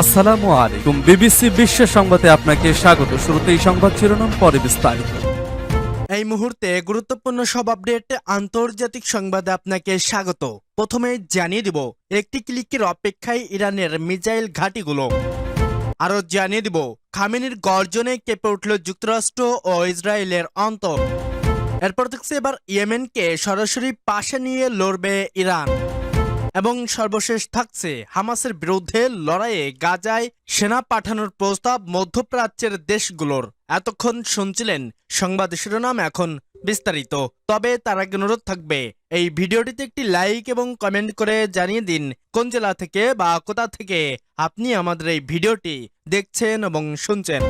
আসসালামু আলাইকুম। বিবিসি বিশ্ব সংবাদে আপনাকে স্বাগত। শুরুতেই সংবাদ শিরোনাম, পরে বিস্তারিত। এই মুহূর্তে গুরুত্বপূর্ণ সব আপডেট আন্তর্জাতিক সংবাদে আপনাকে স্বাগত। প্রথমে জানিয়ে দিব, একটি ক্লিকের অপেক্ষায় ইরানের মিসাইল ঘাঁটিগুলো। আরও জানিয়ে দিব, খামেনির গর্জনে কেঁপে উঠল যুক্তরাষ্ট্র ও ইসরায়েলের অন্তর। এরপর দেখছি এবার ইয়েমেনকে সরাসরি পাশে নিয়ে লড়বে ইরান। এবং সর্বশেষ থাকছে হামাসের বিরুদ্ধে লড়াইয়ে গাজায় সেনা পাঠানোর প্রস্তাব মধ্যপ্রাচ্যের দেশগুলোর। এতক্ষণ শুনছিলেন সংবাদ শিরোনাম এখন বিস্তারিত। তবে তার আগে অনুরোধ থাকবে, এই ভিডিওটিতে একটি লাইক এবং কমেন্ট করে জানিয়ে দিন কোন জেলা থেকে বা কোথা থেকে আপনি আমাদের এই ভিডিওটি দেখছেন এবং শুনছেন।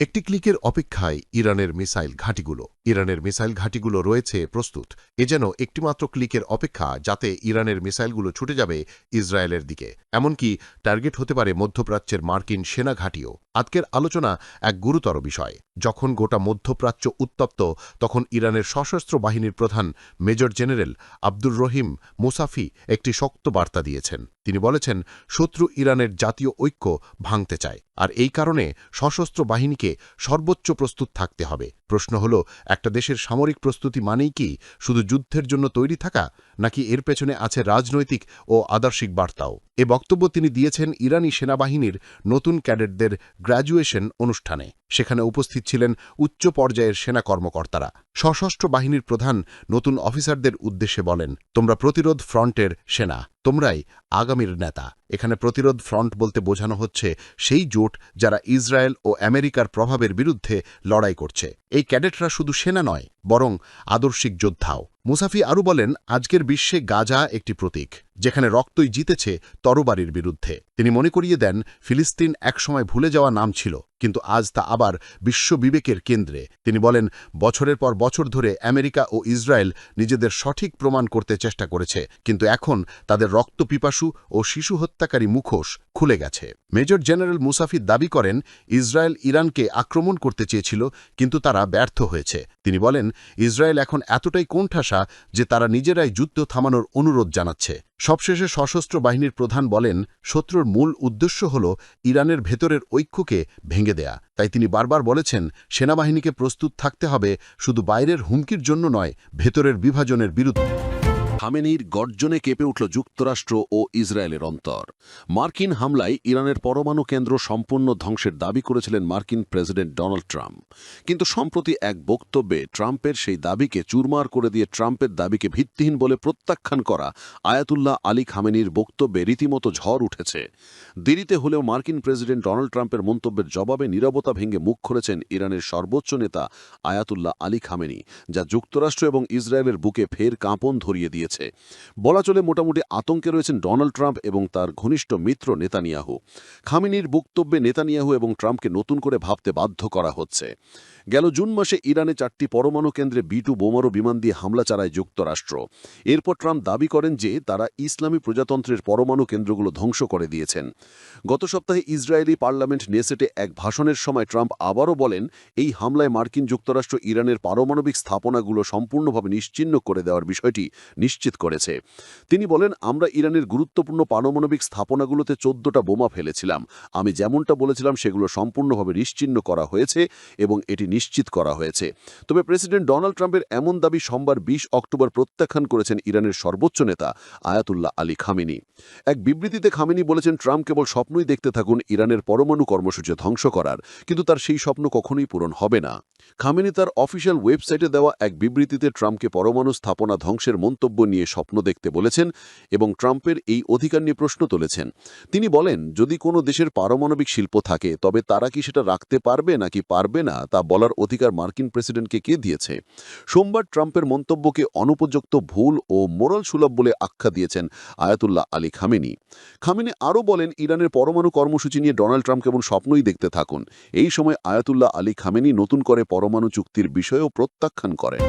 একটি ক্লিকের অপেক্ষায় ইরানের মিসাইল ঘাঁটিগুলো। ইরানের মিসাইল ঘাঁটিগুলো রয়েছে প্রস্তুত। এ যেন একটিমাত্র ক্লিকের অপেক্ষা, যাতে ইরানের মিসাইলগুলো ছুটে যাবে ইসরায়েলের দিকে। এমনকি টার্গেট হতে পারে মধ্যপ্রাচ্যের মার্কিন সেনা ঘাঁটিও। আজকের আলোচনা এক গুরুতর বিষয়। যখন গোটা মধ্যপ্রাচ্য উত্তপ্ত, তখন ইরানের সশস্ত্র বাহিনীর প্রধান major general Abdur Rahim Mousavi একটি শক্ত বার্তা দিয়েছেন। তিনি বলেছেন, শত্রু ইরানের জাতীয় ঐক্য ভাঙতে চায়, আর এই কারণে সশস্ত্র বাহিনীকে সর্বোচ্চ প্রস্তুত থাকতে হবে। প্রশ্ন হল, একটা দেশের সামরিক প্রস্তুতি মানেই কি শুধু যুদ্ধের জন্য তৈরি থাকা, নাকি এর পেছনে আছে রাজনৈতিক ও আদর্শিক বার্তাও? এ বক্তব্য তিনি দিয়েছেন ইরানি সেনাবাহিনীর নতুন ক্যাডেটদের গ্র্যাজুয়েশন অনুষ্ঠানে। সেখানে উপস্থিত ছিলেন উচ্চ পর্যায়ের সেনা কর্মকর্তারা। সশস্ত্র বাহিনীর প্রধান নতুন অফিসারদের উদ্দেশ্যে বলেন, তোমরা প্রতিরোধ ফ্রন্টের সেনা। তোমরাই আগামীর নেতা। এখানে প্রতিরোধ ফ্রন্ট বলতে বোঝানো হচ্ছে সেই জোট যারা ইসরায়েল ও আমেরিকার প্রভাবের বিরুদ্ধে লড়াই করছে। এই ক্যাডেটরা শুধু সেনা নয় বরং আদর্শিক যোদ্ধাও। মুসাফি আরও বলেন, আজকের বিশ্বে গাজা একটি প্রতীক, যেখানে রক্তই জিতেছে তরবারির বিরুদ্ধে। তিনি মনে করিয়ে দেন, ফিলিস্তিন একসময় ভুলে যাওয়া নাম ছিল, কিন্তু আজ তা আবার বিশ্ব বিবেকের কেন্দ্রে। তিনি বলেন, বছরের পর বছর ধরে আমেরিকা ও ইসরায়েল নিজেদের সঠিক প্রমাণ করতে চেষ্টা করেছে, কিন্তু এখন তাদের রক্তপিপাসু ও শিশু হত্যাকারী মুখোশ খুলে গেছে। মেজর জেনারেল মুসাফি দাবি করেন, ইসরায়েল ইরানকে আক্রমণ করতে চেয়েছিল, কিন্তু তারা ব্যর্থ হয়েছে। তিনি বলেন ইসরায়েল এখন এতটাই কোণঠাসা যে তারা নিজেরাই যুদ্ধ থামানোর অনুরোধ জানাচ্ছে। সবশেষে সশস্ত্র বাহিনীর প্রধান বলেন, শত্রুর মূল উদ্দেশ্য হল ইরানের ভেতরের ঐক্যকে ভেঙে দেয়া। তাই তিনি বারবার বলেছেন, সেনাবাহিনীকে প্রস্তুত থাকতে হবে শুধু বাইরের হুমকির জন্য নয়, ভেতরের বিভাজনের বিরুদ্ধে। খামেনির গর্জনে কেঁপে উঠল যুক্তরাষ্ট্র ও ইসরায়েলের অন্তর। মার্কিন হামলায় ইরানের পরমাণু কেন্দ্র সম্পূর্ণ ধ্বংসের দাবি করেছিলেন মার্কিন প্রেসিডেন্ট ডোনাল্ড ট্রাম্প। কিন্তু সম্প্রতি এক বক্তব্যে ট্রাম্পের সেই দাবিকে চুরমার করে দিয়ে ট্রাম্পের দাবিকে ভিত্তিহীন বলে প্রত্যাখ্যান করা আয়াতুল্লাহ আলী খামেনির বক্তব্যে রীতিমতো ঝড় উঠেছে। দেরিতে হলেও মার্কিন প্রেসিডেন্ট ডোনাল্ড ট্রাম্পের মন্তব্যের জবাবে নীরবতা ভেঙে মুখ খুলেছেন ইরানের সর্বোচ্চ নেতা আয়াতুল্লাহ আলী খামেনি, যা যুক্তরাষ্ট্র এবং ইসরায়েলের বুকে ফের কাঁপন ধরিয়ে দিয়েছে। বলা চলে মোটামুটি আতঙ্কে রয়েছেন ডোনাল্ড ট্রাম্প এবং তার ঘনিষ্ঠ মিত্র নেতানিয়াহু। খামিনির বক্তব্যে নেতানিয়াহু এবং ট্রাম্পকে নতুন করে ভাবতে বাধ্য করা হচ্ছে। গেল জুন মাসে ইরানে চারটি পরমাণু কেন্দ্রে বিটু বোমারু বিমান দিয়ে হামলা চালায় যুক্তরাষ্ট্র। এরপর ট্রাম্প দাবি করেন যে তারা ইসলামী প্রজাতন্ত্রের পরমাণু কেন্দ্রগুলো ধ্বংস করে দিয়েছেন। গত সপ্তাহে ইসরায়েলি পার্লামেন্ট নেসেটে এক ভাষণের সময় ট্রাম্প আবারও বলেন, এই হামলায় মার্কিন যুক্তরাষ্ট্র ইরানের পারমাণবিক স্থাপনাগুলো সম্পূর্ণভাবে নিশ্চিহ্ন করে দেওয়ার বিষয়টি নিশ্চিত করেছে। তিনি বলেন, আমরা ইরানের গুরুত্বপূর্ণ পারমাণবিক স্থাপনাগুলোতে চোদ্দটা বোমা ফেলেছিলাম। আমি যেমনটা বলেছিলাম, সেগুলো সম্পূর্ণভাবে নিশ্চিহ্ন করা হয়েছে এবং এটি নিশ্চিত করা হয়েছে। তবে প্রেসিডেন্ট ডোনাল্ড ট্রাম্পের এমন দাবি সোমবার বিশ অক্টোবর প্রত্যাখ্যান করেছেন ইরানের সর্বোচ্চ নেতা আয়াতুল্লাহ আলী খামিনি। এক বিবৃতিতে খামিনি বলেছেন, ট্রাম্প কেবল স্বপ্নই দেখতে থাকুন, ইরানের পরমাণু কর্মসূচি ধ্বংস করার। কিন্তু তার সেই স্বপ্ন কখনোই পূরণ হবে না। খামেনি তার অফিসিয়াল ওয়েবসাইটে দেওয়া এক বিবৃতিতে ট্রাম্পকে পরমাণু স্থাপনা ধ্বংসের মন্তব্য নিয়ে স্বপ্ন দেখতে বলেছেন এবং ট্রাম্পের এই অধিকার নিয়ে প্রশ্ন তুলেছেন। তিনি বলেন, যদি কোনো দেশের পারমাণবিক শিল্প থাকে, তবে তারা কি সেটা রাখতে পারবে নাকি পারবে না তা বলার অধিকার মার্কিন প্রেসিডেন্টকে কে দিয়েছে? সোমবার ট্রাম্পের মন্তব্যকে অনুপযুক্ত ভুল ও মোরাল সুলভ বলে আখ্যা দিয়েছেন আয়াতুল্লাহ আলী খামেনি। খামেনি আরও বলেন, ইরানের পরমাণু কর্মসূচি নিয়ে ডোনাল্ড ট্রাম্প কেমন স্বপ্নই দেখতে থাকুন। এই সময় আয়াতুল্লাহ আলী খামেনি নতুন করে পরমাণু চুক্তির বিষয়েও প্রত্যাখ্যান করেন।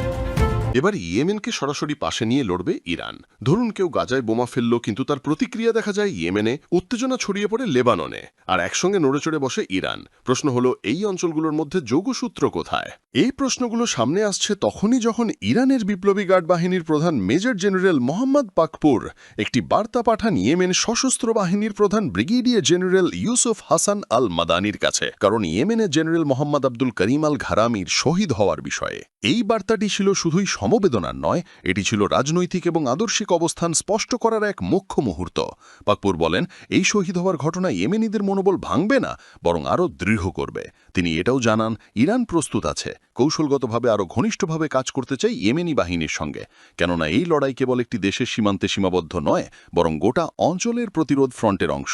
এবার ইয়েমেনকে সরাসরি পাশে নিয়ে লড়বে ইরান। ধরুন কেউ গাজায় বোমা ফেলল, কিন্তু তার প্রতিক্রিয়া দেখা যায় ইয়েমেনে। উত্তেজনা ছড়িয়ে পড়ে লেবাননে। আর একসঙ্গে নড়েচড়ে বসে ইরান। প্রশ্ন হলো, এই অঞ্চলগুলোর মধ্যে যোগসূত্র কোথায়? এই প্রশ্নগুলো সামনে আসছে তখনই যখন ইরানের বিপ্লবী গার্ড বাহিনীর প্রধান মেজর জেনারেল মোহাম্মদ পাকপুর একটি বার্তা পাঠান ইয়েমেন সশস্ত্র বাহিনীর প্রধান brigadier general Yusuf Hasan Al মাদানির কাছে। কারণ ইয়েমেনের general Mohammad Abdul Karim Al ঘারামির শহীদ হওয়ার বিষয়ে। এই বার্তাটি ছিল শুধুই সমবেদনার নয়, এটি ছিল রাজনৈতিক এবং আদর্শিক অবস্থান স্পষ্ট করার এক মুখ্য মুহূর্ত। পাকপুর বলেন, এই শহীদ হওয়ার ঘটনা ইয়েমেনিদের মনোবল ভাঙবে না, বরং আরও দৃঢ় করবে। তিনি এটাও জানান, ইরান প্রস্তুত আছে। কৌশলগতভাবে আরও ঘনিষ্ঠভাবে কাজ করতে চাই ইয়েমেনি বাহিনীর সঙ্গে। কেননা এই লড়াই কেবল একটি দেশের সীমান্তে সীমাবদ্ধ নয়, বরং গোটা অঞ্চলের প্রতিরোধ ফ্রন্টের অংশ।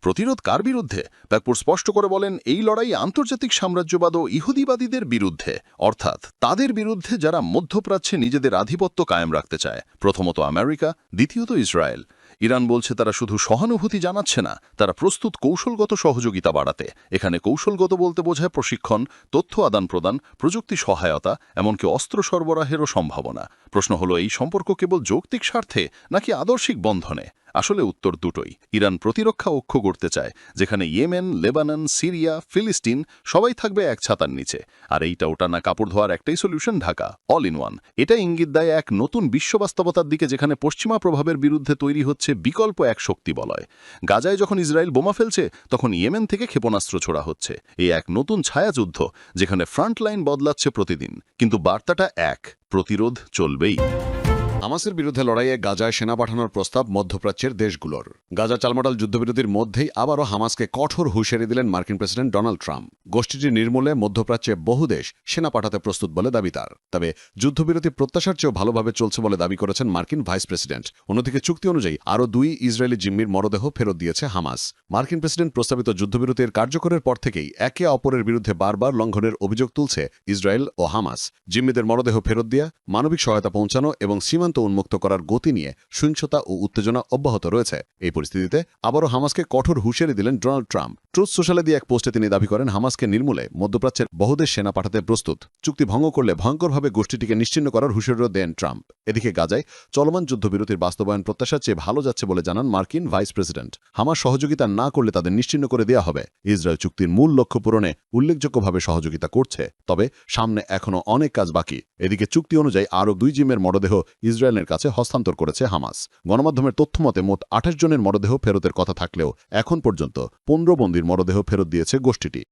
প্রতিরোধ কার বিরুদ্ধে? প্যাকপুর স্পষ্ট করে বলেন, এই লড়াই আন্তর্জাতিক সাম্রাজ্যবাদ ও ইহুদিবাদীদের বিরুদ্ধে, অর্থাৎ তাদের বিরুদ্ধে যারা মধ্যপ্রাচ্যে নিজেদের আধিপত্য কায়েম রাখতে চায়, প্রথমত আমেরিকা, দ্বিতীয়ত ইসরায়েল। ইরান বলছে তারা শুধু সহানুভূতি জানাচ্ছে না, তারা প্রস্তুত কৌশলগত সহযোগিতা বাড়াতে। এখানে কৌশলগত বলতে বোঝায় প্রশিক্ষণ, তথ্য আদান প্রদান, প্রযুক্তি সহায়তা, এমনকি অস্ত্র সরবরাহেরও সম্ভাবনা। প্রশ্ন হলো, এই সম্পর্ক কেবল যৌক্তিক স্বার্থে নাকি আদর্শিক বন্ধনে? আসলে উত্তর দুটোই। ইরান প্রতিরক্ষা অক্ষ গড়তে চায়, যেখানে ইয়েমেন, লেবানন, সিরিয়া, ফিলিস্তিন সবাই থাকবে এক ছাতার নিচে। আর এইটা ওটা না কাপড় ধোয়ার একটাই solution Dhaka all in one এটা ইঙ্গিত দেয় এক নতুন বিশ্ব বাস্তবতার দিকে, যেখানে পশ্চিমা প্রভাবের বিরুদ্ধে তৈরি হচ্ছে বিকল্প এক শক্তি বলয়। গাজায় যখন ইসরায়েল বোমা ফেলছে, তখন ইয়েমেন থেকে ক্ষেপণাস্ত্র ছোড়া হচ্ছে। এই এক নতুন ছায়াযুদ্ধ, যেখানে ফ্রন্ট লাইন বদলাচ্ছে প্রতিদিন। কিন্তু বার্তাটা এক, প্রতিরোধ চলবেই। হামাসের বিরুদ্ধে লড়াইয়ে গাজায় সেনা পাঠানোর প্রস্তাব মধ্যপ্রাচ্যের দেশগুলোর। গাজা চালমাটাল যুদ্ধবিরতির মধ্যেই আবারও হামাসকে কঠোর হুঁশিয়ারি দিলেন মার্কিন প্রেসিডেন্ট ডোনাল্ড ট্রাম্প। গোষ্ঠীটি নির্মূলে মধ্যপ্রাচ্যে বহু দেশ সেনা পাঠাতে প্রস্তুত বলে দাবি তার। তবে যুদ্ধবিরতি প্রত্যাশার চেয়েও ভালোভাবে চলছে বলে দাবি করেছেন মার্কিন ভাইস প্রেসিডেন্ট। অন্যদিকে চুক্তি অনুযায়ী আরও দুই ইসরায়েলি জিম্মির মরদেহ ফেরত দিয়েছে হামাস। মার্কিন প্রেসিডেন্ট প্রস্তাবিত যুদ্ধবিরতির কার্যকরের পর থেকেই একে অপরের বিরুদ্ধে বারবার লঙ্ঘনের অভিযোগ তুলছে ইসরায়েল ও হামাস। জিম্মিদের মরদেহ ফেরত দেওয়া মানবিক সহায়তা পৌঁছানো এবং সীমান্ত উন্মুক্ত করার গতি নিয়ে সহিংসতা ও উত্তেজনা অব্যাহত রয়েছে। এই পরিস্থিতিতে আবারও হামাসকে কঠোর হুঁশিয়ারি দিলেন ডোনাল্ড ট্রাম্প। ট্রুথ সোশ্যালে দিয়ে এক পোস্টে তিনি দাবি করেন, হামাসকে নির্মূলে মধ্যপ্রাচ্যের বহুদেশ সেনা পাঠাতে প্রস্তুত। চুক্তি ভঙ্গ করলে ভয়ঙ্করভাবে গোষ্ঠীটিকে নিশ্চিন্ন করার হুঁশিয়ারিও দেন ট্রাম্প। এদিকে গাজায় চলমান যুদ্ধবিরতির বাস্তবায়ন প্রত্যাশার চেয়ে ভালো যাচ্ছে বলে জানান মার্কিন ভাইস প্রেসিডেন্ট। হামাস সহযোগিতা না করলে তাদের নিশ্চিন্ন করে দেওয়া হবে। ইসরায়েল চুক্তির মূল লক্ষ্য পূরণে উল্লেখযোগ্যভাবে সহযোগিতা করছে, তবে সামনে এখনও অনেক কাজ বাকি। এদিকে চুক্তি অনুযায়ী আরও দুই জিমের মরদেহ ইসরায়েলের কাছে হস্তান্তর করেছে হামাস। গণমাধ্যমের তথ্যমতে মোট আঠাশ জনের মরদেহ ফেরতের কথা থাকলেও এখন পর্যন্ত পনেরো বন্দির মরদেহ ফেরত দিয়েছে গোষ্ঠীটি।